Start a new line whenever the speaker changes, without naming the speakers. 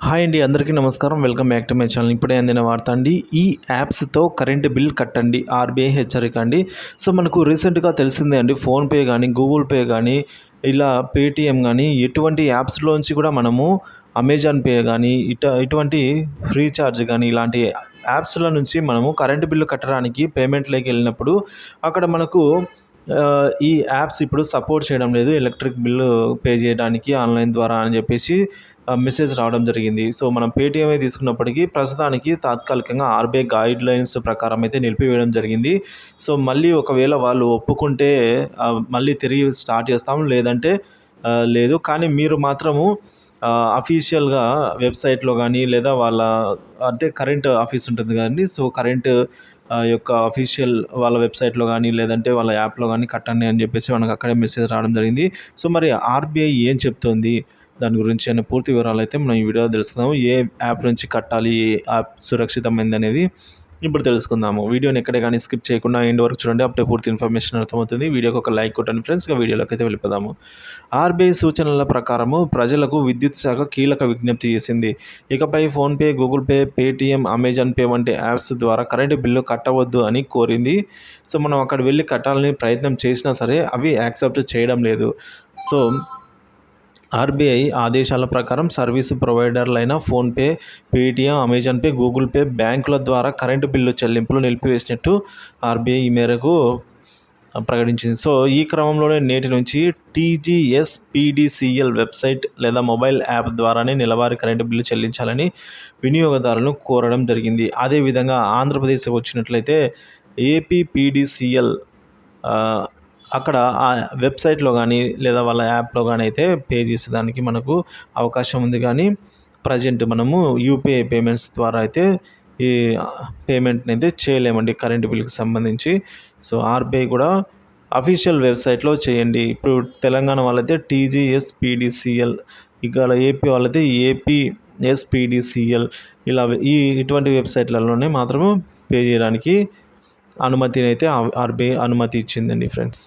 Hi అండి అందరికీ నమస్కారం. Welcome back to my channel. ఇప్పుడే అందిన వార్త అండి ఈ యాప్స్తో కరెంట్ బిల్ కట్టండి ఆర్బీఐ హెచ్చరిక అండి. సో మనకు రీసెంట్గా తెలిసిందే అండి ఫోన్పే కానీ గూగుల్ పే కానీ ఇలా పేటిఎం కానీ ఎటువంటి యాప్స్లోంచి కూడా మనము అమెజాన్ పే కానీ ఇట ఇటువంటి ఫ్రీచార్జ్ కానీ ఇలాంటి యాప్స్ల నుంచి మనము కరెంటు బిల్లు కట్టడానికి పేమెంట్లోకి వెళ్ళినప్పుడు అక్కడ మనకు ఈ యాప్స్ ఇప్పుడు సపోర్ట్ చేయడం లేదు. ఎలక్ట్రిక్ బిల్లు పే చేయడానికి ఆన్లైన్ ద్వారా అని చెప్పేసి మెసేజ్ రావడం జరిగింది. సో మనం పేటీఎమే తీసుకున్నప్పటికీ ప్రస్తుతానికి తాత్కాలికంగా ఆర్బీఐ గైడ్ లైన్స్ ప్రకారం అయితే నిలిపివేయడం జరిగింది. సో మళ్ళీ ఒకవేళ వాళ్ళు ఒప్పుకుంటే మళ్ళీ తిరిగి స్టార్ట్ చేస్తాం లేదంటే లేదు. కానీ మీరు మాత్రము అఫీషియల్గా వెబ్సైట్లో కానీ లేదా వాళ్ళ అంటే కరెంట్ ఆఫీస్ ఉంటుంది కానీ సో కరెంట్ యొక్క అఫీషియల్ వాళ్ళ వెబ్సైట్లో కానీ లేదంటే వాళ్ళ యాప్లో కానీ కట్టండి అని చెప్పేసి మనకు అక్కడే మెసేజ్ రావడం జరిగింది. సో మరి ఆర్బీఐ ఏం చెప్తోంది? దాని గురించి అనే పూర్తి వివరాలు అయితే మనం ఈ వీడియో తెలుసుకుందాము. ఏ యాప్ నుంచి కట్టాలి? ఏ యాప్ సురక్షితమైంది అనేది ఇప్పుడు తెలుసుకుందాము. వీడియోని ఎక్కడ కానీ స్కిప్ చేయకుండా ఎండ్ వరకు చూడండి. అప్పుడే పూర్తి ఇన్ఫర్మేషన్ అర్థమవుతుంది. వీడియోకి ఒక లైక్ కొట్టండి ఫ్రెండ్స్. ఇక వీడియోలోకి అయితే వెళ్ళిపోదాము. ఆర్బీఐ సూచనల ప్రకారము ప్రజలకు విద్యుత్ శాఖ కీలక విజ్ఞప్తి చేసింది. ఇకపై PhonePe Google pay Paytm Amazon pay వంటి యాప్స్ ద్వారా కరెంటు బిల్లు కట్టవద్దు అని కోరింది. సో మనం అక్కడ వెళ్ళి కట్టాలని ప్రయత్నం చేసినా సరే అవి యాక్సెప్ట్ చేయడం లేదు. సో ఆర్బీఐ ఆదేశాల ప్రకారం service ప్రొవైడర్లైన PhonePe Paytm Amazon pay Google pay బ్యాంకుల ద్వారా కరెంటు బిల్లు చెల్లింపులు నిలిపివేసినట్టు ఆర్బీఐ ఈ మేరకు ప్రకటించింది. సో ఈ క్రమంలోనే నేటి నుంచి టీజీఎస్ పీడీసీఎల్ వెబ్సైట్ లేదా మొబైల్ యాప్ ద్వారానే నెలవారీ కరెంటు బిల్లు చెల్లించాలని వినియోగదారులను కోరడం జరిగింది. అదేవిధంగా ఆంధ్రప్రదేశ్ వచ్చినట్లయితే ఏపీపీడీసీఎల్ అక్కడ ఆ వెబ్సైట్లో కానీ లేదా వాళ్ళ యాప్లో కానీ అయితే పే చేసేదానికి మనకు అవకాశం ఉంది. కానీ ప్రజెంట్ మనము యూపీఐ పేమెంట్స్ ద్వారా అయితే ఈ పేమెంట్ని అయితే చేయలేమండి కరెంటు బిల్కి సంబంధించి. సో ఆర్బీఐ కూడా అఫీషియల్ వెబ్సైట్లో చేయండి. ఇప్పుడు తెలంగాణ వాళ్ళైతే టీజీఎస్ పీడీసీఎల్ ఇక్కడ ఏపీ వాళ్ళైతే ఏపీ ఎస్పీడీసీఎల్ ఇలా ఈ ఇటువంటి వెబ్సైట్లలోనే మాత్రము పే చేయడానికి అనుమతిని అయితే ఆర్బీఐ అనుమతి ఇచ్చిందండి ఫ్రెండ్స్.